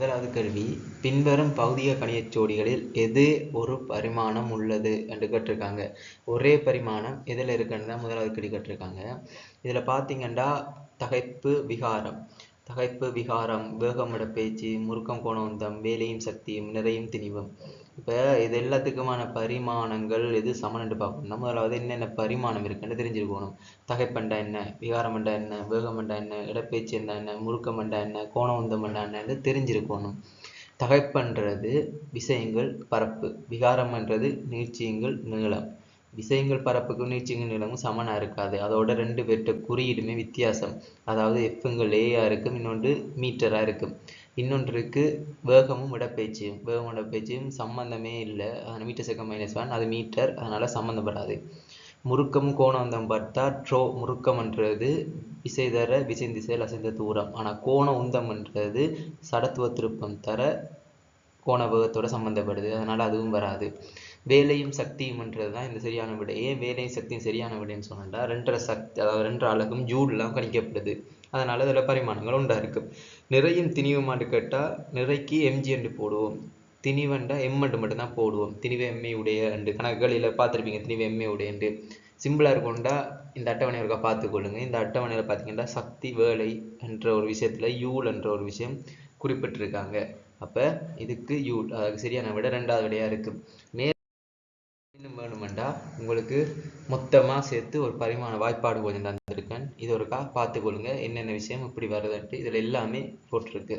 முதலாவது கேள்வி பின்வரும் பௌதிக கணியச் ஜோடிகளில் எது ஒரு பரிமாணம் உள்ளது என்று கேட்டிருக்காங்க. ஒரே பரிமாணம் எதில் இருக்குன்னு தான் முதலாவது கேள்வி கேட்டிருக்காங்க. இதில் பார்த்தீங்கன்னா தகைப்பு விகாரம். தகைப்பு விகாரம் வேகம் பேச்சு முறுக்கம் கோணவந்தம் வேலையும் சக்தியும் நிறையும் திணிவும். இப்போ இது எல்லாத்துக்குமான பரிமாணங்கள் எது சமன்ட்டு பார்க்கணும்னா முதலாவது என்னென்ன பரிமாணம் இருக்குன்னு தெரிஞ்சிருக்கணும். தகைப்பண்டா என்ன விகாரமண்டா என்ன வேகமண்டா என்ன இடப்பேச்சு என்ன என்ன முறுக்கமண்டா என்ன கோணவந்தம் என்னன்னு தெரிஞ்சிருக்கணும். தகைப்பன்றது விஷயங்கள் பரப்பு விகாரம்ன்றது நீட்சியங்கள் நீளம். விசயங்கள் பரப்புக்கும் நீட்சிகள் நிலமும் சமனா இருக்காது. அதோட ரெண்டு பேர்ட்ட குறியீடுமே வித்தியாசம். அதாவது எஃப்ங்கள் ஏயா இருக்கும் இன்னொன்று மீட்டரா இருக்கும். இன்னொன்றுக்கு வேகமும் இடப்பெயர்ச்சியும். வேகம் இடப்பெயர்ச்சியும் சம்பந்தமே இல்லை. அதனால் மீட்டர் செகண்ட் மைனஸ் ஒன் அது மீட்டர். அதனால சம்மந்தப்படாது முறுக்கமும் கோணம் பார்த்தா ட்ரோ முறுக்கம்ன்றது விசை தர விசை திசையில் அசைந்த தூரம். ஆனால் கோண உந்தம்ன்றது சடத்துவ திருப்பம் தர கோண வேகத்தோட சம்மந்தப்படுது அதனால அதுவும் வராது. வேலையும் சக்தியும்ன்றது தான் இந்த சரியான விடை. ஏன் வேலையும் சக்தியும் சரியான விடைன்னு சொன்னா ரெண்டரை சக்தி அதாவது ரெண்டு அழகும் ஜூடெலாம் கணிக்கப்படுது. அதனால் அதில் பரிமாணங்கள் உண்டாக இருக்குது நிறையும் திணிவுமான்னு கேட்டால் நிறைக்கு எம்ஜி என்று போடுவோம். திணிவண்டா எம்மண்டு மட்டும்தான் போடுவோம். திணிவு எம்ஏ உடைய அண்டு. கணக்குகளில் பார்த்துருப்பீங்க திணிவு எம்ஏ உடையண்டு சிம்பிளாக இருக்கும்டா இந்த அட்டவணை இருக்கா பார்த்துக்கொள்ளுங்க இந்த அட்டவணையில் பார்த்தீங்கன்னா சக்தி வேலை என்ற ஒரு விஷயத்தில் யூல் என்ற ஒரு விஷயம் குறிப்பிட்டிருக்காங்க. அப்போ இதுக்கு யூல் அதுக்கு சரியான விட ரெண்டாவது விடையாக இருக்குது நே வேணுமெண்டா உங்களுக்கு மொத்தமாக சேர்த்து ஒரு பரிமாண வாய்ப்பாடு கொஞ்சம் தந்திருக்கேன். இது ஒருக்கா பார்த்துக்கொள்ளுங்க. என்னென்ன விஷயம் இப்படி வருதுன்ட்டு. இதில் எல்லாமே போட்டிருக்கு.